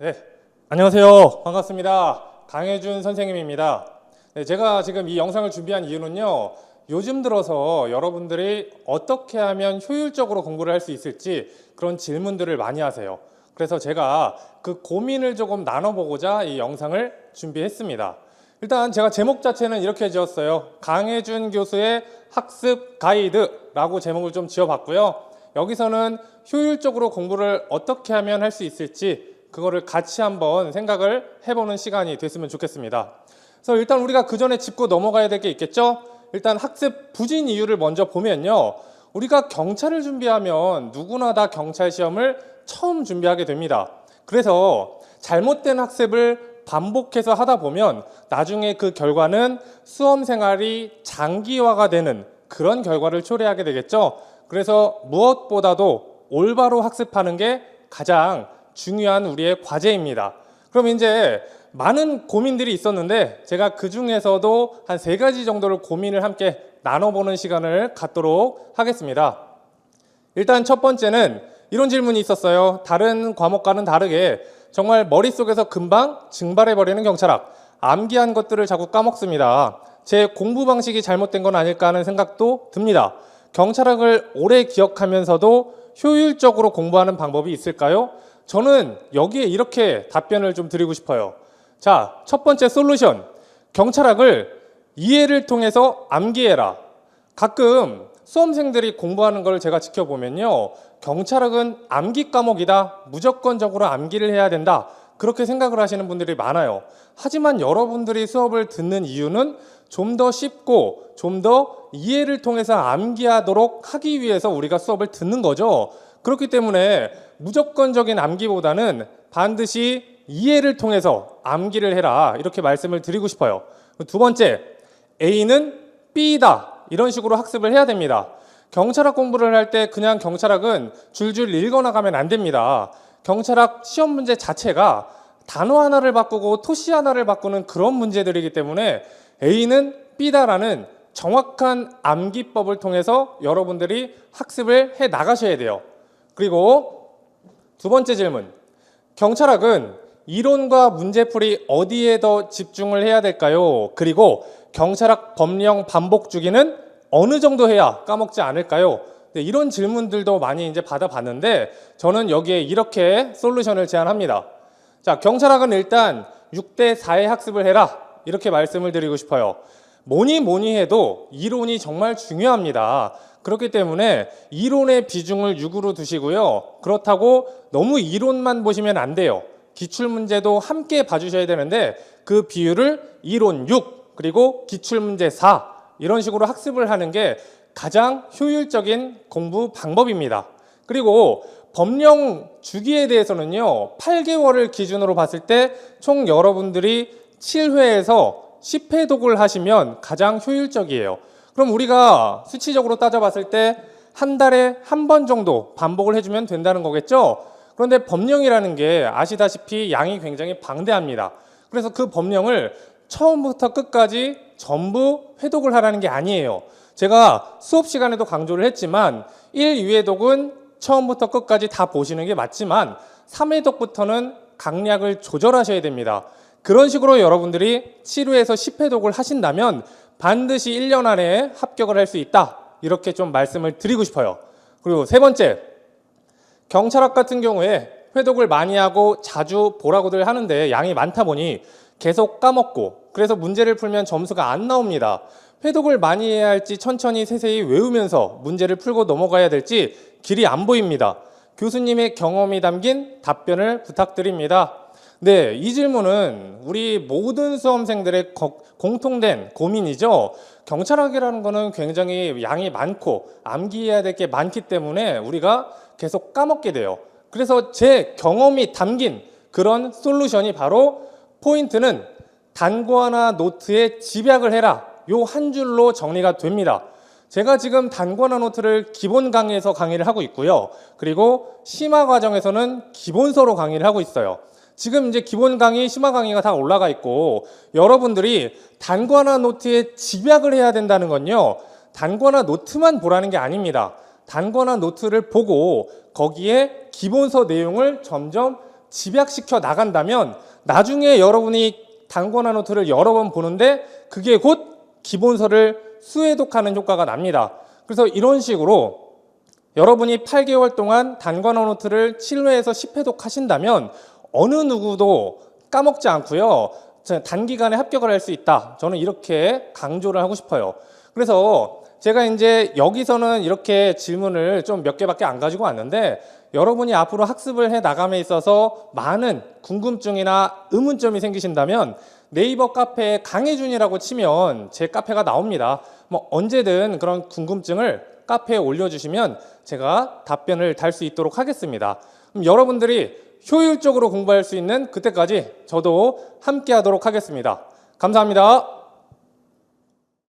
네, 안녕하세요. 반갑습니다. 강혜준 선생님입니다. 네, 제가 지금 이 영상을 준비한 이유는요. 요즘 들어서 여러분들이 어떻게 하면 효율적으로 공부를 할 수 있을지 그런 질문들을 많이 하세요. 그래서 제가 그 고민을 조금 나눠보고자 이 영상을 준비했습니다. 일단 제가 제목 자체는 이렇게 지었어요. 강혜준 교수의 학습 가이드라고 제목을 좀 지어봤고요. 여기서는 효율적으로 공부를 어떻게 하면 할 수 있을지 그거를 같이 한번 생각을 해보는 시간이 됐으면 좋겠습니다. 그래서 일단 우리가 그 전에 짚고 넘어가야 될 게 있겠죠? 일단 학습 부진 이유를 먼저 보면요. 우리가 경찰을 준비하면 누구나 다 경찰 시험을 처음 준비하게 됩니다. 그래서 잘못된 학습을 반복해서 하다 보면 나중에 그 결과는 수험 생활이 장기화가 되는 그런 결과를 초래하게 되겠죠. 그래서 무엇보다도 올바로 학습하는 게 가장 중요한 우리의 과제입니다. 그럼 이제 많은 고민들이 있었는데 제가 그 중에서도 한 세 가지 정도를 고민을 함께 나눠보는 시간을 갖도록 하겠습니다. 일단 첫 번째는 이런 질문이 있었어요. 다른 과목과는 다르게 정말 머릿속에서 금방 증발해버리는 경찰학. 암기한 것들을 자꾸 까먹습니다. 제 공부 방식이 잘못된 건 아닐까 하는 생각도 듭니다. 경찰학을 오래 기억하면서도 효율적으로 공부하는 방법이 있을까요? 저는 여기에 이렇게 답변을 좀 드리고 싶어요. 자, 첫 번째 솔루션. 경찰학을 이해를 통해서 암기해라. 가끔 수험생들이 공부하는 걸 제가 지켜보면요. 경찰학은 암기 과목이다. 무조건적으로 암기를 해야 된다. 그렇게 생각을 하시는 분들이 많아요. 하지만 여러분들이 수업을 듣는 이유는 좀 더 쉽고 좀 더 이해를 통해서 암기하도록 하기 위해서 우리가 수업을 듣는 거죠. 그렇기 때문에 무조건적인 암기보다는 반드시 이해를 통해서 암기를 해라. 이렇게 말씀을 드리고 싶어요. 두 번째, A는 B다. 이런 식으로 학습을 해야 됩니다. 경찰학 공부를 할 때 그냥 경찰학은 줄줄 읽어나가면 안 됩니다. 경찰학 시험 문제 자체가 단어 하나를 바꾸고 토시 하나를 바꾸는 그런 문제들이기 때문에 A는 B다라는 정확한 암기법을 통해서 여러분들이 학습을 해 나가셔야 돼요. 그리고 두 번째 질문. 경찰학은 이론과 문제풀이 어디에 더 집중을 해야 될까요? 그리고 경찰학 법령 반복 주기는 어느 정도 해야 까먹지 않을까요? 네, 이런 질문들도 많이 이제 받아봤는데 저는 여기에 이렇게 솔루션을 제안합니다. 자, 경찰학은 일단 6대 4의 학습을 해라. 이렇게 말씀을 드리고 싶어요. 뭐니 뭐니 해도 이론이 정말 중요합니다. 그렇기 때문에 이론의 비중을 6으로 두시고요. 그렇다고 너무 이론만 보시면 안 돼요. 기출 문제도 함께 봐주셔야 되는데 그 비율을 이론 6 그리고 기출 문제 4 이런 식으로 학습을 하는 게 가장 효율적인 공부 방법입니다. 그리고 법령 주기에 대해서는요, 8개월을 기준으로 봤을 때 총 여러분들이 7회에서 10회 독을 하시면 가장 효율적이에요. 그럼 우리가 수치적으로 따져봤을 때 한 달에 한 번 정도 반복을 해주면 된다는 거겠죠? 그런데 법령이라는 게 아시다시피 양이 굉장히 방대합니다. 그래서 그 법령을 처음부터 끝까지 전부 회독을 하라는 게 아니에요. 제가 수업 시간에도 강조를 했지만 1, 2회독은 처음부터 끝까지 다 보시는 게 맞지만 3회독부터는 강약을 조절하셔야 됩니다. 그런 식으로 여러분들이 7회에서 10회독을 하신다면 반드시 1년 안에 합격을 할 수 있다. 이렇게 좀 말씀을 드리고 싶어요. 그리고 세 번째, 경찰학 같은 경우에 회독을 많이 하고 자주 보라고들 하는데 양이 많다 보니 계속 까먹고 그래서 문제를 풀면 점수가 안 나옵니다. 회독을 많이 해야 할지 천천히 세세히 외우면서 문제를 풀고 넘어가야 될지 길이 안 보입니다. 교수님의 경험이 담긴 답변을 부탁드립니다. 네, 이 질문은 우리 모든 수험생들의 거- 공통된 고민이죠. 경찰학이라는 거는 굉장히 양이 많고 암기해야 될 게 많기 때문에 우리가 계속 까먹게 돼요. 그래서 제 경험이 담긴 그런 솔루션이 바로 포인트는 단과나 노트에 집약을 해라. 요 한 줄로 정리가 됩니다. 제가 지금 단과나 노트를 기본 강의에서 강의를 하고 있고요. 그리고 심화 과정에서는 기본서로 강의를 하고 있어요. 지금 이제 기본 강의, 심화 강의가 다 올라가 있고 여러분들이 단과나 노트에 집약을 해야 된다는 건요. 단과나 노트만 보라는 게 아닙니다. 단과나 노트를 보고 거기에 기본서 내용을 점점 집약시켜 나간다면 나중에 여러분이 단권화 노트를 여러 번 보는데 그게 곧 기본서를 수해독하는 효과가 납니다. 그래서 이런 식으로 여러분이 8개월 동안 단권화 노트를 7회에서 10회독 하신다면 어느 누구도 까먹지 않고요. 저 단기간에 합격을 할 수 있다. 저는 이렇게 강조를 하고 싶어요. 그래서 제가 이제 여기서는 이렇게 질문을 좀 몇 개밖에 안 가지고 왔는데 여러분이 앞으로 학습을 해 나감에 있어서 많은 궁금증이나 의문점이 생기신다면 네이버 카페에 강혜준이라고 치면 제 카페가 나옵니다. 뭐 언제든 그런 궁금증을 카페에 올려주시면 제가 답변을 달 수 있도록 하겠습니다. 그럼 여러분들이 효율적으로 공부할 수 있는 그때까지 저도 함께 하도록 하겠습니다. 감사합니다.